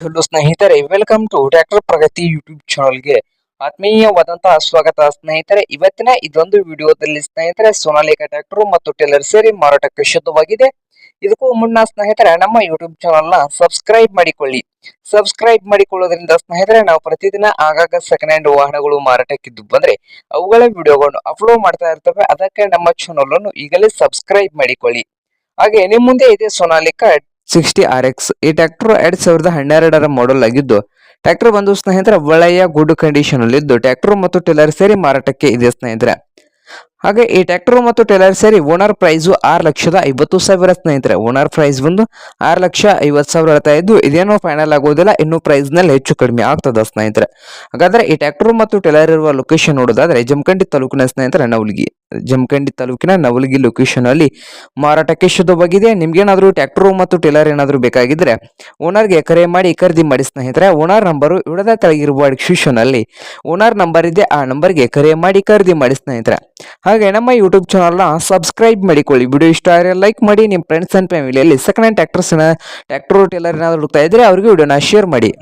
Hello ಸ್ನೇಹಿತರೆ welcome to tractor Pragati YouTube ಚಾನಲ್ಗೆ ಆತ್ಮೀಯವಾದಂತಹ ಸ್ವಾಗತ. ಸ್ನೇಹಿತರೆ, ಇವತ್ತಿನ ಇದೊಂದು ವಿಡಿಯೋದಲ್ಲಿ ಸ್ನೇಹಿತರೆ, ಸೋನಾಲಿಕಾ ಟ್ರ್ಯಾಕ್ಟರ್ ಮತ್ತು ಟೆಲ್ಲರ್ ಸೇರಿ ಮಾರಾಟಕ್ಕೆ ಶುದ್ಧವಾಗಿದೆ. ಇದಕ್ಕೂ ಮುನ್ನ ಸ್ನೇಹಿತರೆ, ನಮ್ಮ ಯೂಟ್ಯೂಬ್ ಚಾನಲ್ನ ಸಬ್ಸ್ಕ್ರೈಬ್ ಮಾಡಿಕೊಳ್ಳಿ. ಸಬ್ಸ್ಕ್ರೈಬ್ ಮಾಡಿಕೊಳ್ಳೋದ್ರಿಂದ ಸ್ನೇಹಿತರೆ, ನಾವು ಪ್ರತಿದಿನ ಆಗಾಗ ಸೆಕೆಂಡ್ ಹ್ಯಾಂಡ್ ವಾಹನಗಳು ಮಾರಾಟಕ್ಕಿದ್ದು ಬಂದ್ರೆ, ಅವುಗಳ ವಿಡಿಯೋಗಳನ್ನು ಅಪ್ಲೋಡ್ ಮಾಡ್ತಾ ಇರ್ತವೆ. ಅದಕ್ಕೆ ನಮ್ಮ ಚಾನಲ್ ಅನ್ನು ಈಗಲೇ ಸಬ್ಸ್ಕ್ರೈಬ್ ಮಾಡಿಕೊಳ್ಳಿ. ಹಾಗೆ ನಿಮ್ಮ ಮುಂದೆ ಇದೆ ಸೋನಾಲಿಕಾ ಸಿಕ್ಸ್ಟಿ ಆರ್ ಎಕ್ಸ್. ಈ ಟ್ರ್ಯಾಕ್ಟರ್ ಎರಡ್ ಸಾವಿರದ ಹನ್ನೆರಡರ ಮಾಡೆಲ್ ಆಗಿದ್ದು, ಟ್ರ್ಯಾಕ್ಟರ್ ಬಂದು ಸ್ನೇಹಿತರ ಒಳ್ಳೆಯ ಗುಡ್ ಕಂಡೀಷನ್ ಅಲ್ಲಿ ಇದ್ದು, ಟ್ರ್ಯಾಕ್ಟರ್ ಮತ್ತು ಟೆಲರ್ ಸೇರಿ ಮಾರಾಟಕ್ಕೆ ಇದೆ ಸ್ನೇಹಿತರೆ. ಹಾಗೆ ಈ ಟ್ರ್ಯಾಕ್ಟರ್ ಮತ್ತು ಟೆಲರ್ ಸೇರಿ ಓನರ್ ಪ್ರೈಸು ಆರು ಲಕ್ಷದ ಐವತ್ತು ಸಾವಿರ ಸ್ನೇಹಿತರೆ. ಓನರ್ ಪ್ರೈಸ್ ಬಂದು ಆರು ಲಕ್ಷ ಐವತ್ತು ಸಾವಿರ ಹೇಳ್ತಾ ಇದ್ದು, ಇದೇನೋ ಫೈನಲ್ ಆಗೋದಿಲ್ಲ, ಇನ್ನು ಪ್ರೈಸ್ನಲ್ಲಿ ಹೆಚ್ಚು ಕಡಿಮೆ ಆಗ್ತದ ಸ್ನೇಹಿತರೆ. ಹಾಗಾದ್ರೆ ಈ ಟ್ರ್ಯಾಕ್ಟರ್ ಮತ್ತು ಟೆಲರ್ ಇರುವ ಲೊಕೇಶನ್ ನೋಡೋದಾದ್ರೆ, ಜಮಖಂಡಿ ತಾಲೂಕಿನ ಸ್ನೇಹಿತರೆ, ನವಲಗಿ. ಜಮಖಂಡಿ ತಾಲೂಕಿನ ನವಲಗಿ ಲೊಕೇಶನ್ ಅಲ್ಲಿ ಮಾರಾಟಕ್ಕೆ ಶುದ್ಧವಾಗಿದೆ. ನಿಮ್ಗೇನಾದರೂ ಟ್ರ್ಯಾಕ್ಟರ್ ಮತ್ತು ಟೇಲರ್ ಏನಾದರೂ ಬೇಕಾಗಿದ್ರೆ ಓನರ್ಗೆ ಕರೆ ಮಾಡಿ ಖರೀದಿ ಮಾಡಿ ಸ್ನೇಹಿತರೆ ಓನರ್ ನಂಬರು ಇಡದ ಕೆಳಗಿರುವ ಡಿಸ್ಕ್ರಿಪ್ಷನ್ ಅಲ್ಲಿ ಓನರ್ ನಂಬರ್ ಇದೆ, ಆ ನಂಬರ್ಗೆ ಕರೆ ಮಾಡಿ ಖರೀದಿ ಮಾಡಿ ಸ್ನೇಹಿತರೆ. ಹಾಗೆ ನಮ್ಮ ಯೂಟ್ಯೂಬ್ ಚಾನಲ್ನ ಸಬ್ಸ್ಕ್ರೈಬ್ ಮಾಡಿಕೊಳ್ಳಿ. ವಿಡಿಯೋ ಇಷ್ಟ ಆದರೆ ಲೈಕ್ ಮಾಡಿ ನಿಮ್ಮ ಫ್ರೆಂಡ್ಸ್ ಅಂಡ್ ಫ್ಯಾಮಿಲಿಯಲ್ಲಿ ಸೆಕೆಂಡ್ ಹ್ಯಾಂಡ್ ಟ್ಯಾಕ್ಟರ್ಸ್ನ ಟ್ರ್ಯಾಕ್ಟರ್ ಟೇಲರ್ ಏನಾದರೂ ಹುಡುಕ್ತಾ ಇದ್ರೆ ಅವ್ರಿಗೆ ವಿಡಿಯೋನ ಶೇರ್ ಮಾಡಿ.